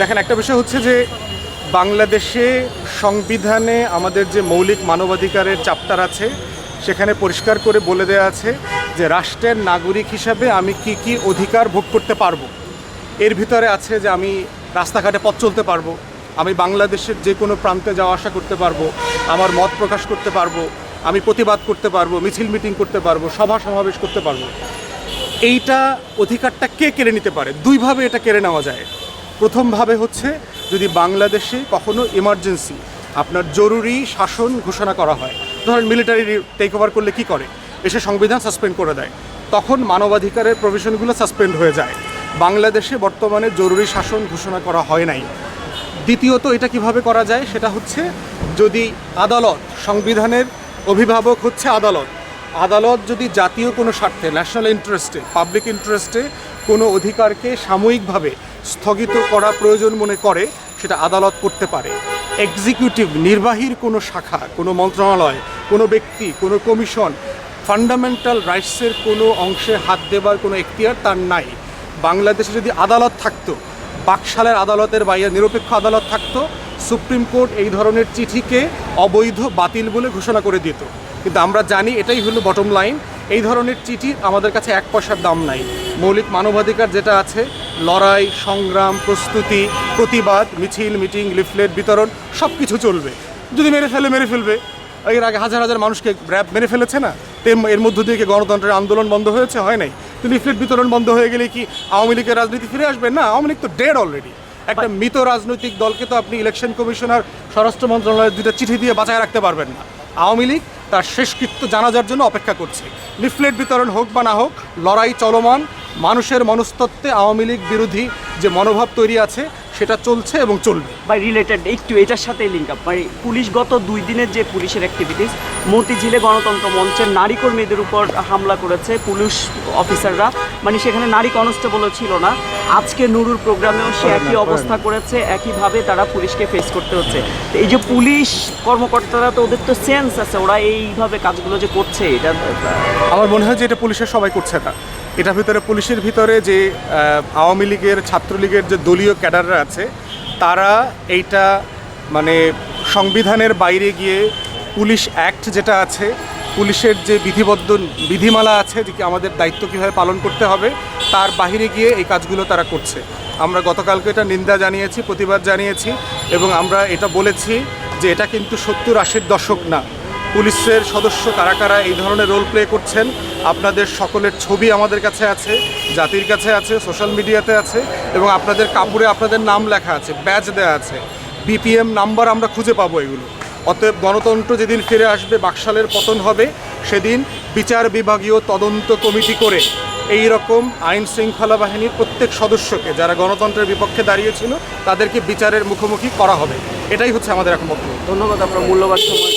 দেখেন, একটা বিষয় হচ্ছে যে বাংলাদেশে সংবিধানে আমাদের যে মৌলিক মানবাধিকারের চাপ্টার আছে, সেখানে পরিষ্কার করে বলে দেওয়া আছে যে রাষ্ট্রের নাগরিক হিসাবে আমি কি কি অধিকার ভোগ করতে পারব। এর ভিতরে আছে যে আমি রাস্তাঘাটে পথ চলতে পারব, আমি বাংলাদেশের যে কোনো প্রান্তে যাওয়া আসা করতে পারব, আমার মত প্রকাশ করতে পারব, আমি প্রতিবাদ করতে পারব, মিছিল, মিটিং করতে পারব, সভা, সমাবেশ করতে পারব। এইটা অধিকারটা কে কেড়ে নিতে পারে? দুইভাবে এটা কেড়ে নেওয়া যায়। প্রথমভাবে হচ্ছে যদি বাংলাদেশে কখনো ইমার্জেন্সি আপনার জরুরি শাসন ঘোষণা করা হয়, ধরেন মিলিটারি টেক ওভার করলে কি করে? এসে সংবিধান সাসপেন্ড করে দেয়। তখন মানবাধিকারের প্রভিশনগুলো সাসপেন্ড হয়ে যায়। বাংলাদেশে বর্তমানে জরুরি শাসন ঘোষণা করা হয় নাই। দ্বিতীয়ত এটা কীভাবে করা যায়? সেটা হচ্ছে যদি আদালত, সংবিধানের অভিভাবক হচ্ছে আদালত। আদালত যদি জাতীয় কোনো স্বার্থে ন্যাশনাল ইন্টারেস্টে পাবলিক ইন্টারেস্টে কোনো অধিকারকে সাময়িকভাবে স্থগিত করা প্রয়োজন মনে করে সেটা আদালত করতে পারে। এক্সিকিউটিভ নির্বাহীর কোনো শাখা, কোনো মন্ত্রণালয়, কোনো ব্যক্তি, কোনো কমিশন ফান্ডামেন্টাল রাইটসের কোনো অংশে হাত দেবার কোনো এখতিয়ার তার নাই। বাংলাদেশে যদি আদালত থাকতো, বাকশালের আদালতের বাইরে নিরপেক্ষ আদালত থাকতো, সুপ্রিম কোর্ট এই ধরনের চিঠিকে অবৈধ, বাতিল বলে ঘোষণা করে দিত। কিন্তু আমরা জানি এটাই হলো বটম লাইন এই ধরনের চিঠি আমাদের কাছে এক পয়সার দাম নাই। মৌলিক মানবাধিকার যেটা আছে লড়াই সংগ্রাম প্রস্তুতি প্রতিবাদ মিছিল মিটিং লিফলেট বিতরণ সব কিছু চলবে। যদি মেরে ফেলে মেরে ফেলবে। এর আগে হাজার হাজার মানুষকে র্যাব মেরে ফেলেছে না? তো এর- মধ্য দিয়ে কি গণতন্ত্রের আন্দোলন বন্ধ হয়েছে? হয় নাই। তো লিফলেট বিতরণ বন্ধ হয়ে গেলে কি আওয়ামী লীগের রাজনীতি ফিরে আসবে? না আওয়ামী লীগ তো ডেড অলরেডি একটা মৃত রাজনৈতিক দলকে তো আপনি ইলেকশন কমিশনার স্বরাষ্ট্র মন্ত্রণালয়ের দুটা চিঠি দিয়ে বাঁচায় রাখতে পারবেন না। আওয়ামী লীগ তার শেষকৃত্য জানাজার জন্য অপেক্ষা করছে। লিফলেট বিতরণ হোক বা না হোক লড়াই চলমান মানুষের মনস্তত্ত্বে আওয়ামী লীগ বিরোধী যে মনোভাব তৈরি আছে সেটা চলছে এবং চলবে। বা রিলেটেড একটু এটার সাথে লিঙ্ক আপ মানে পুলিশ গত দুই দিনের যে পুলিশের অ্যাক্টিভিটিস মতিঝিলে গণতন্ত্র মঞ্চের নারী কর্মীদের উপর হামলা করেছে পুলিশ অফিসাররা মানে সেখানে নারী কনস্টেবলও ছিল না। আজকে নুরুর প্রোগ্রামেও সে একই অবস্থা করেছে একইভাবে তারা পুলিশকে ফেস করতে হচ্ছে। এই যে পুলিশ কর্মকর্তারা তো ওদের তো সেন্স আছে ওরা এইভাবে কাজগুলো যে করছে এটা আমার মনে হয় যে এটা পুলিশের সবাই করছে না। এটার ভিতরে পুলিশের ভিতরে যে আওয়ামী লীগের, ছাত্রলীগের যে দলীয় ক্যাডাররা আছে, তারা এইটা মানে সংবিধানের বাইরে গিয়ে পুলিশ অ্যাক্ট যেটা আছে, পুলিশের যে বিধিবদ্ধ বিধিমালা আছে, যে আমাদের দায়িত্ব কীভাবে পালন করতে হবে, তার বাইরে গিয়ে এই কাজগুলো তারা করছে। আমরা গতকালকে এটা নিন্দা জানিয়েছি, প্রতিবাদ জানিয়েছি এবং আমরা এটা বলেছি যে এটা কিন্তু সত্তর আশির দশক না। পুলিশের সদস্য কারা কারা এই ধরনের রোল প্লে করছেন, আপনাদের সকলের ছবি আমাদের কাছে আছে, জাতির কাছে আছে সোশ্যাল মিডিয়াতে আছে, এবং আপনাদের কাপড়ে আপনাদের নাম লেখা আছে ব্যাচ দেওয়া আছে। বিপিএম নাম্বার আমরা খুঁজে পাবো এগুলো। অতএব গণতন্ত্র যেদিন ফিরে আসবে, বাকশালের পতন হবে, সেদিন বিচার বিভাগীয় তদন্ত কমিটি করে এই রকম আইন শৃঙ্খলা বাহিনীর প্রত্যেক সদস্যকে, যারা গণতন্ত্রের বিপক্ষে দাঁড়িয়েছিল তাদেরকে বিচারের মুখোমুখি করা হবে। এটাই হচ্ছে আমাদের এখন বক্তব্য। ধন্যবাদ, আপনার মূল্যবান সময়।